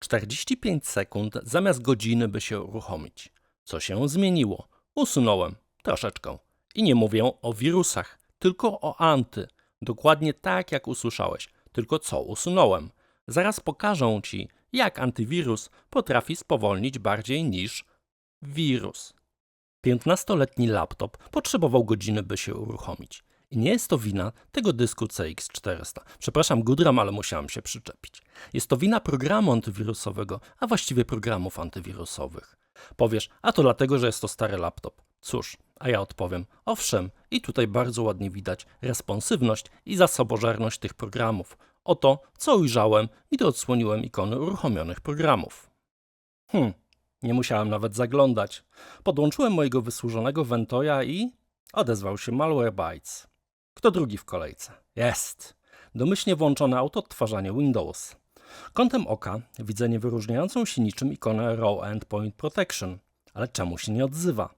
45 sekund zamiast godziny, by się uruchomić. Co się zmieniło? Usunąłem troszeczkę. I nie mówię o wirusach, tylko o anty. Dokładnie tak, jak usłyszałeś. Tylko co usunąłem? Zaraz pokażę ci, jak antywirus potrafi spowolnić bardziej niż wirus. 15-letni laptop potrzebował godziny, by się uruchomić. I nie jest to wina tego dysku CX400. Przepraszam, Gudram, ale musiałem się przyczepić. Jest to wina programu antywirusowego, a właściwie programów antywirusowych. Powiesz, a to dlatego, że jest to stary laptop. Cóż, a ja odpowiem, owszem, i tutaj bardzo ładnie widać responsywność i zasobożerność tych programów. Oto, co ujrzałem, gdy odsłoniłem ikony uruchomionych programów. Hmm, nie musiałem nawet zaglądać. Podłączyłem mojego wysłużonego Ventoya i odezwał się Malwarebytes. Kto drugi w kolejce? Jest! Domyślnie włączone autoodtwarzanie Windows. Kątem oka widzę niewyróżniającą się niczym ikonę Raw Endpoint Protection. Ale czemu się nie odzywa?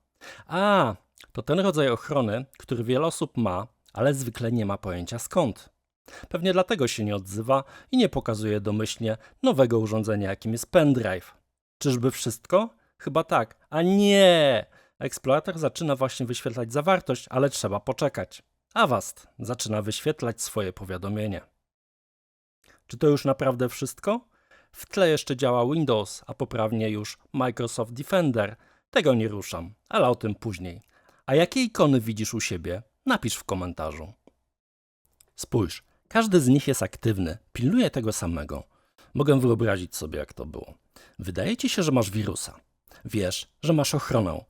A, to ten rodzaj ochrony, który wiele osób ma, ale zwykle nie ma pojęcia skąd. Pewnie dlatego się nie odzywa i nie pokazuje domyślnie nowego urządzenia, jakim jest pendrive. Czyżby wszystko? Chyba tak. A nie! Eksplorator zaczyna właśnie wyświetlać zawartość, ale trzeba poczekać. Avast zaczyna wyświetlać swoje powiadomienie. Czy to już naprawdę wszystko? W tle jeszcze działa Windows, a poprawnie już Microsoft Defender. Tego nie ruszam, ale o tym później. A jakie ikony widzisz u siebie? Napisz w komentarzu. Spójrz, każdy z nich jest aktywny, pilnuje tego samego. Mogę wyobrazić sobie, jak to było. Wydaje ci się, że masz wirusa. Wiesz, że masz ochronę,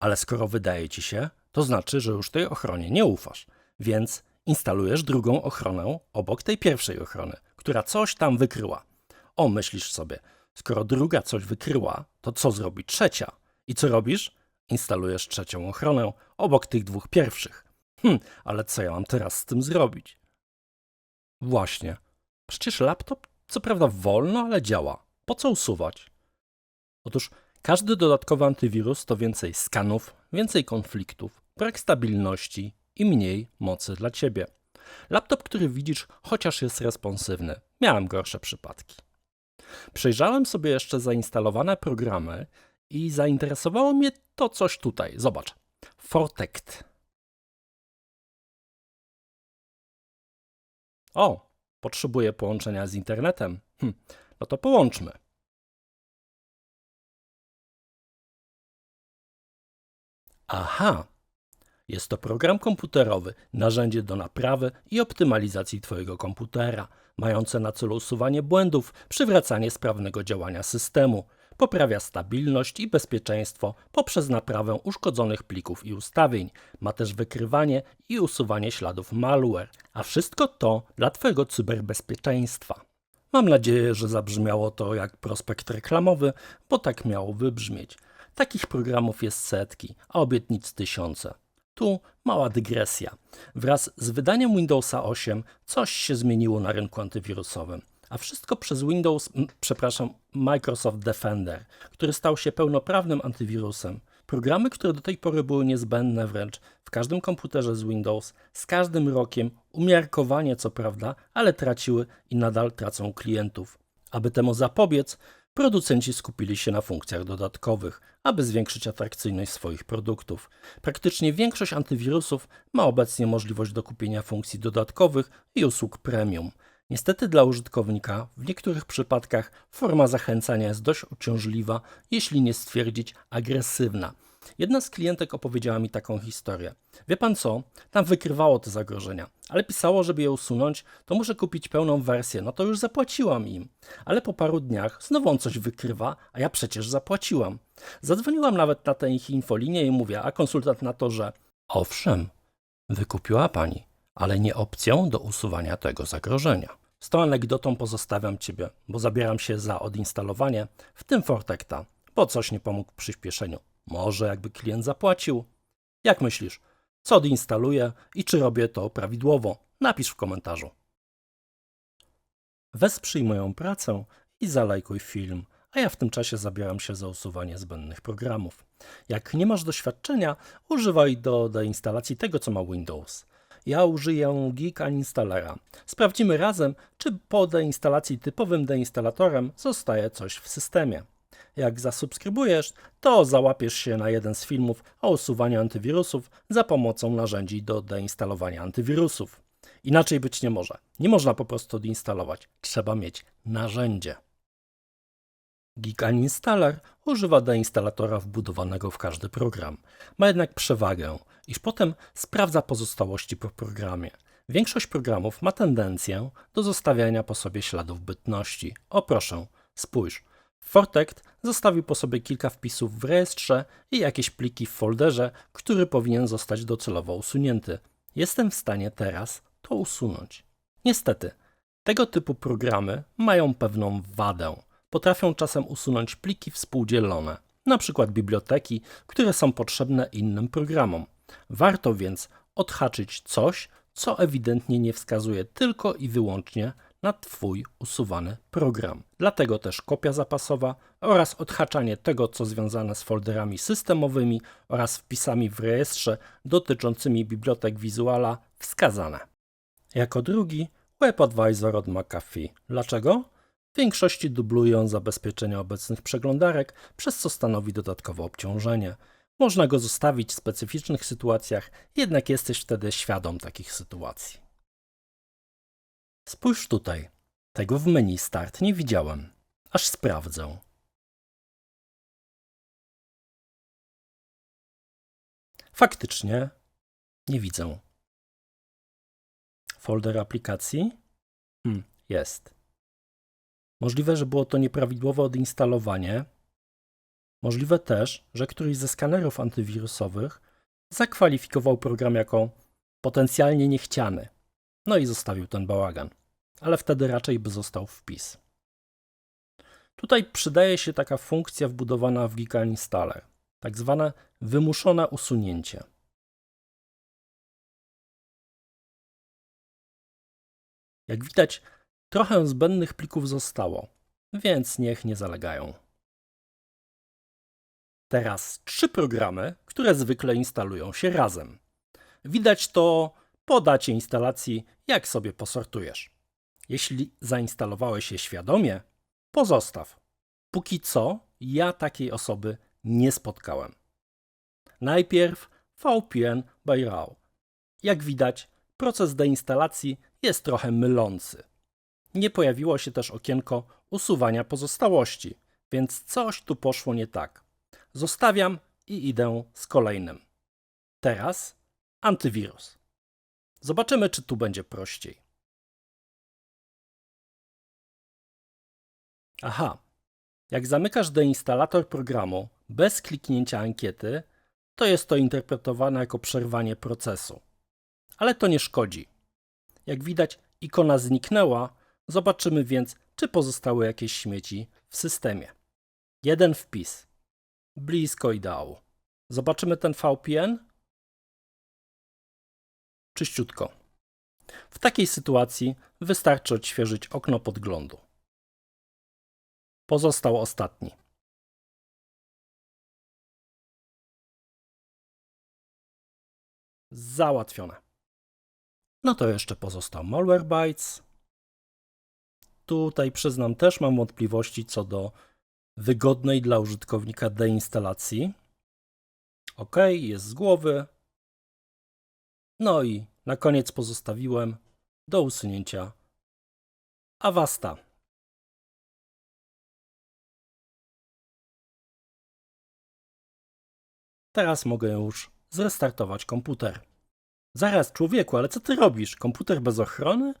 ale skoro wydaje ci się, to znaczy, że już tej ochronie nie ufasz. Więc instalujesz drugą ochronę obok tej pierwszej ochrony, która coś tam wykryła. O, myślisz sobie, skoro druga coś wykryła, to co zrobi trzecia? I co robisz? Instalujesz trzecią ochronę obok tych dwóch pierwszych. Hm, ale co ja mam teraz z tym zrobić? Właśnie. Przecież laptop, co prawda wolno, ale działa. Po co usuwać? Otóż każdy dodatkowy antywirus to więcej skanów, więcej konfliktów, brak stabilności i mniej mocy dla ciebie. Laptop, który widzisz, chociaż jest responsywny. Miałem gorsze przypadki. Przejrzałem sobie jeszcze zainstalowane programy i zainteresowało mnie to coś tutaj. Zobacz. Fortect. O, potrzebuję połączenia z internetem. Hm, no to połączmy. Aha, jest to program komputerowy, narzędzie do naprawy i optymalizacji Twojego komputera, mające na celu usuwanie błędów, przywracanie sprawnego działania systemu, poprawia stabilność i bezpieczeństwo poprzez naprawę uszkodzonych plików i ustawień, ma też wykrywanie i usuwanie śladów malware, a wszystko to dla Twojego cyberbezpieczeństwa. Mam nadzieję, że zabrzmiało to jak prospekt reklamowy, bo tak miało wybrzmieć. Takich programów jest setki, a obietnic tysiące. Tu mała dygresja. Wraz z wydaniem Windowsa 8 coś się zmieniło na rynku antywirusowym. A wszystko przez Windows, m, przepraszam, Microsoft Defender, który stał się pełnoprawnym antywirusem. Programy, które do tej pory były niezbędne wręcz w każdym komputerze z Windows, z każdym rokiem, umiarkowanie co prawda, ale traciły i nadal tracą klientów. Aby temu zapobiec, producenci skupili się na funkcjach dodatkowych, aby zwiększyć atrakcyjność swoich produktów. Praktycznie większość antywirusów ma obecnie możliwość dokupienia funkcji dodatkowych i usług premium. Niestety dla użytkownika w niektórych przypadkach forma zachęcania jest dość uciążliwa, jeśli nie stwierdzić agresywna. Jedna z klientek opowiedziała mi taką historię. Wie pan co? Tam wykrywało te zagrożenia, ale pisało, żeby je usunąć, to muszę kupić pełną wersję. No to już zapłaciłam im. Ale po paru dniach znowu on coś wykrywa, a ja przecież zapłaciłam. Zadzwoniłam nawet na tę ich infolinię i mówię, a konsultant na to, że owszem, wykupiła pani, ale nie opcją do usuwania tego zagrożenia. Z tą anegdotą pozostawiam Ciebie, bo zabieram się za odinstalowanie, w tym Fortecta, bo coś nie pomógł w przyspieszeniu. Może jakby klient zapłacił. Jak myślisz, co odinstaluję i czy robię to prawidłowo? Napisz w komentarzu. Wesprzyj moją pracę i zalajkuj film, a ja w tym czasie zabieram się za usuwanie zbędnych programów. Jak nie masz doświadczenia, używaj do deinstalacji tego, co ma Windows. ja użyję Geek Uninstallera. Sprawdzimy razem, czy po deinstalacji typowym deinstalatorem zostaje coś w systemie. Jak zasubskrybujesz, to załapiesz się na jeden z filmów o usuwaniu antywirusów za pomocą narzędzi do deinstalowania antywirusów. Inaczej być nie może. Nie można po prostu odinstalować. Trzeba mieć narzędzie. Geek Uninstaller używa deinstalatora wbudowanego w każdy program. Ma jednak przewagę, iż potem sprawdza pozostałości po programie. Większość programów ma tendencję do zostawiania po sobie śladów bytności. O proszę, spójrz. Fortect zostawił po sobie kilka wpisów w rejestrze i jakieś pliki w folderze, który powinien zostać docelowo usunięty. Jestem w stanie teraz to usunąć. Niestety, tego typu programy mają pewną wadę. Potrafią czasem usunąć pliki współdzielone, np. biblioteki, które są potrzebne innym programom. Warto więc odhaczyć coś, co ewidentnie nie wskazuje tylko i wyłącznie na Twój usuwany program. Dlatego też kopia zapasowa oraz odhaczanie tego, co związane z folderami systemowymi oraz wpisami w rejestrze dotyczącymi bibliotek Visuala wskazane. Jako drugi WebAdvisor od McAfee. Dlaczego? W większości dublują zabezpieczenia obecnych przeglądarek, przez co stanowi dodatkowe obciążenie. Można go zostawić w specyficznych sytuacjach, jednak jesteś wtedy świadom takich sytuacji. Spójrz tutaj. Tego w menu Start nie widziałem. Aż sprawdzę. Faktycznie nie widzę. Folder aplikacji? Hmm, jest. Możliwe, że było to nieprawidłowe odinstalowanie. Możliwe też, że któryś ze skanerów antywirusowych zakwalifikował program jako potencjalnie niechciany. No i zostawił ten bałagan. Ale wtedy raczej by został wpis. Tutaj przydaje się taka funkcja wbudowana w Giga Installer, tak zwane wymuszone usunięcie. Jak widać, trochę zbędnych plików zostało, więc niech nie zalegają. Teraz trzy programy, które zwykle instalują się razem. Widać to po dacie instalacji, jak sobie posortujesz. Jeśli zainstalowałeś je świadomie, pozostaw. Póki co ja takiej osoby nie spotkałem. Najpierw VPN by RAW. Jak widać, proces deinstalacji jest trochę mylący. Nie pojawiło się też okienko usuwania pozostałości, więc coś tu poszło nie tak. Zostawiam i idę z kolejnym. Teraz antywirus. Zobaczymy, czy tu będzie prościej. Aha, jak zamykasz deinstalator programu bez kliknięcia ankiety, to jest to interpretowane jako przerwanie procesu. Ale to nie szkodzi. Jak widać, ikona zniknęła, zobaczymy więc, czy pozostały jakieś śmieci w systemie. Jeden wpis. Blisko ideału. Zobaczymy ten VPN. Czyściutko. W takiej sytuacji wystarczy odświeżyć okno podglądu. Pozostał ostatni. Załatwione. No to jeszcze pozostał Malwarebytes. Tutaj przyznam też mam wątpliwości co do wygodnej dla użytkownika deinstalacji. OK, jest z głowy. No i na koniec pozostawiłem do usunięcia Avasta. Teraz mogę już zrestartować komputer. Zaraz, człowieku, ale co ty robisz? Komputer bez ochrony?